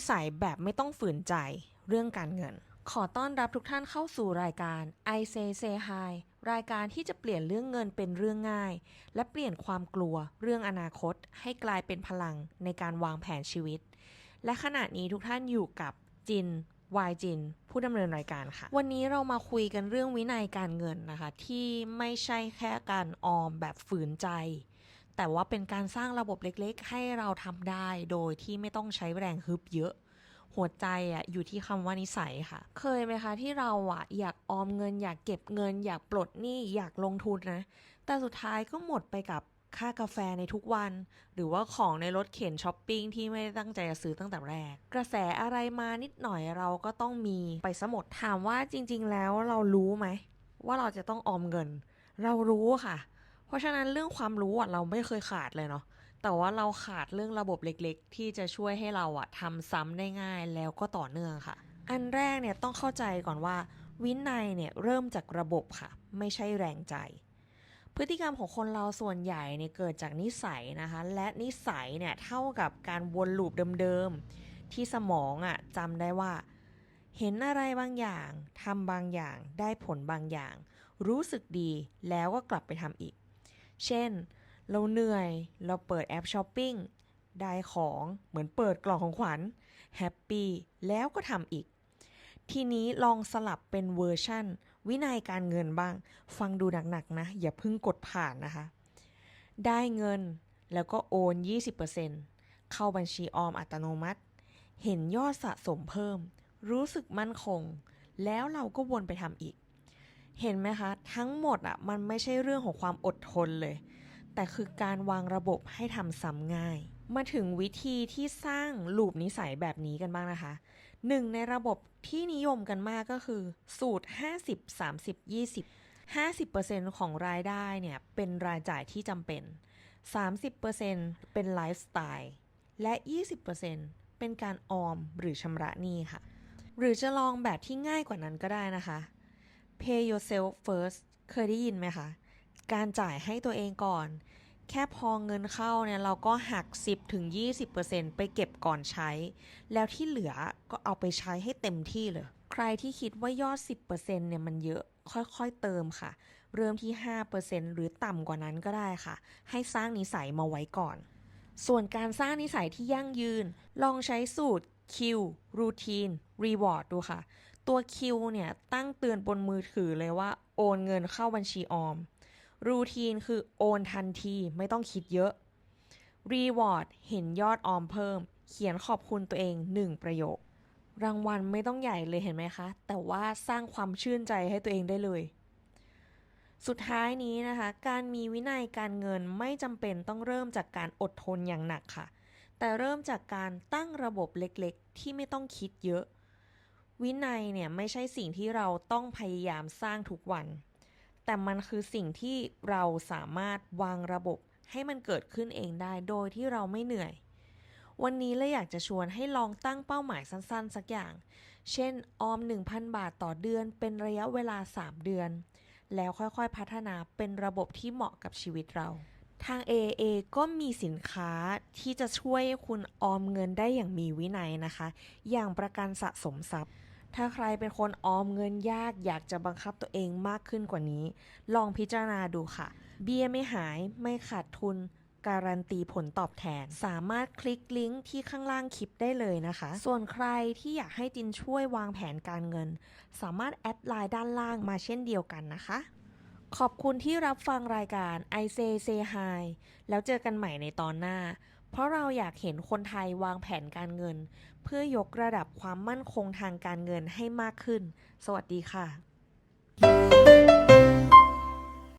นิสัยแบบไม่ต้องฝืนใจเรื่องการเงิน ขอต้อนรับทุกท่านเข้าสู่รายการ I Say Say Hi รายการที่จะเปลี่ยนเรื่องเงินเป็นเรื่องง่าย และเปลี่ยนความกลัวเรื่องอนาคต ให้กลายเป็นพลังในการวางแผนชีวิต และขณะนี้ทุกท่านอยู่กับจินวายจิน ผู้ดำเนินรายการค่ะ วันนี้เรามาคุยกันเรื่องวินัยการเงินนะคะ ที่ไม่ใช่แค่การออมแบบฝืนใจ แต่ว่าเป็นการสร้างระบบเล็กๆ ให้เราทำได้โดยที่ไม่ต้องใช้แรงฮึบเยอะ หัวใจอะอยู่ที่คำว่านิสัยค่ะ เคยไหมคะที่เราอะอยากออมเงิน อยากเก็บเงิน อยากปลดหนี้อยากลงทุนนะ แต่สุดท้ายก็หมดไปกับค่ากาแฟในทุกวัน หรือว่าของในรถเข็นช้อปปิ้งที่ไม่ได้ตั้งใจจะซื้อตั้งแต่แรก กระแสอะไรมานิดหน่อยเราก็ต้องมีไปสมดถามว่าจริง ๆ แล้วเรารู้ไหม ว่าเราจะต้องออมเงิน เรารู้ค่ะ เพราะฉะนั้นเรื่องความรู้อะเราไม่เคยขาดเลยเนาะแต่ว่าเราขาดเรื่องระบบเล็กๆ ที่จะช่วยให้เราอะทำซ้ำได้ง่ายแล้วก็ต่อเนื่องค่ะ อันแรกเนี่ยต้องเข้าใจก่อนว่า วินัยเนี่ยเริ่มจากระบบค่ะ ไม่ใช่แรงใจ พฤติกรรมของคนเราส่วนใหญ่เนี่ยเกิดจากนิสัยนะคะ และนิสัยเนี่ยเท่ากับการวนลูปเดิมๆ ที่สมองอะจำได้ว่า เห็นอะไรบางอย่างทำบางอย่างได้ผลบางอย่าง รู้สึกดีแล้วก็กลับไปทำอีก เช่น เราเหนื่อย เราเปิดแอปช้อปปิ้ง ได้ของเหมือนเปิดกล่องของขวัญแฮปปี้แล้วก็ทำอีก ทีนี้ลองสลับเป็นเวอร์ชั่น วินัยการเงินบ้าง ฟังดูหนักๆนะ อย่าเพิ่งกดผ่านนะคะ ได้เงินแล้วก็โอน 20%เข้าบัญชีออมอัตโนมัติ เห็นยอดสะสมเพิ่ม รู้สึกมั่นคง แล้วเราก็วนไปทำอีก เห็นไหมคะ ทั้งหมดอะมันไม่ใช่เรื่องของความอดทนเลย แต่คือการวางระบบให้ทำซ้ำง่าย มาถึงวิธีที่สร้างลูปนิสัยแบบนี้กันบ้างนะคะหนึ่งในระบบที่นิยมกันมากก็คือ สูตร 50 30 20 50%ของรายได้เนี่ยเป็นรายจ่ายที่จำเป็น 30%เป็นไลฟ์สไตล์ และ 20%เป็นการออมหรือชำระหนี้ค่ะ หรือจะลองแบบที่ง่ายกว่านั้นก็ได้นะคะ pay yourself first เคยได้ยินไหมคะ การจ่ายให้ตัวเองก่อน แค่พอเงินเข้าเนี่ยเราก็หัก 10ถึง20%ไปเก็บก่อนใช้ แล้วที่เหลือก็เอาไปใช้ให้เต็มที่เลย ใครที่คิดว่ายอด 10%เนี่ยมันเยอะค่อยๆเติมค่ะ เริ่มที่ 5%หรือต่ำกว่านั้นก็ได้ค่ะ ให้สร้างนิสัยมาไว้ก่อน ส่วนการสร้างนิสัยที่ยั่งยืน ลองใช้สูตร Q Routine Reward ดูค่ะ ตัว Q เนี่ยตั้งเตือนบนมือถือเลยว่าโอนเงินเข้าบัญชีออม รูทีนคือโอนทันทีไม่ต้องคิดเยอะ Reward เห็นยอดออมเพิ่ม เขียนขอบคุณตัวเอง1ประโยค รางวัลไม่ต้องใหญ่เลยเห็นไหมคะ แต่ว่าสร้างความชื่นใจให้ตัวเองได้เลย สุดท้ายนี้นะคะ การมีวินัยการเงินไม่จำเป็นต้องเริ่มจากการอดทนอย่างหนักค่ะ แต่เริ่มจากการตั้งระบบเล็กๆ ที่ไม่ต้องคิดเยอะ วินัยเนี่ยไม่ใช่สิ่งที่เราต้องพยายามสร้างทุกวัน แต่มันคือสิ่งที่เราสามารถวางระบบให้มันเกิดขึ้นเองได้โดยที่เราไม่เหนื่อย วันนี้เลยอยากจะชวนให้ลองตั้งเป้าหมายสั้นๆ สักอย่าง เช่น ออม 1,000 บาทต่อเดือน เป็นระยะเวลา 3 เดือน แล้วค่อยๆพัฒนาเป็นระบบที่เหมาะกับชีวิตเรา ทาง AA ก็มีสินค้าที่จะช่วยคุณออมเงินได้อย่างมีวินัยนะคะ อย่างประกันสะสมทรัพย์ ถ้าใครเป็นคนออมเงินยากอยากจะบังคับตัวเองมากขึ้นกว่านี้ ลองพิจารณาดูค่ะ เบี้ยไม่หายไม่ขาดทุน การันตีผลตอบแทน สามารถคลิกลิงก์ที่ข้างล่างคลิปได้เลยนะคะ ส่วนใครที่อยากให้จินช่วยวางแผนการเงิน สามารถแอดไลน์ด้านล่างมาเช่นเดียวกันนะคะ ขอบคุณที่รับฟังรายการ I Say Say Hi แล้วเจอกันใหม่ในตอนหน้า เพราะเราอยากเห็นคนไทยวางแผนการเงิน เพื่อยกระดับความมั่นคงทางการเงินให้มากขึ้น สวัสดีค่ะ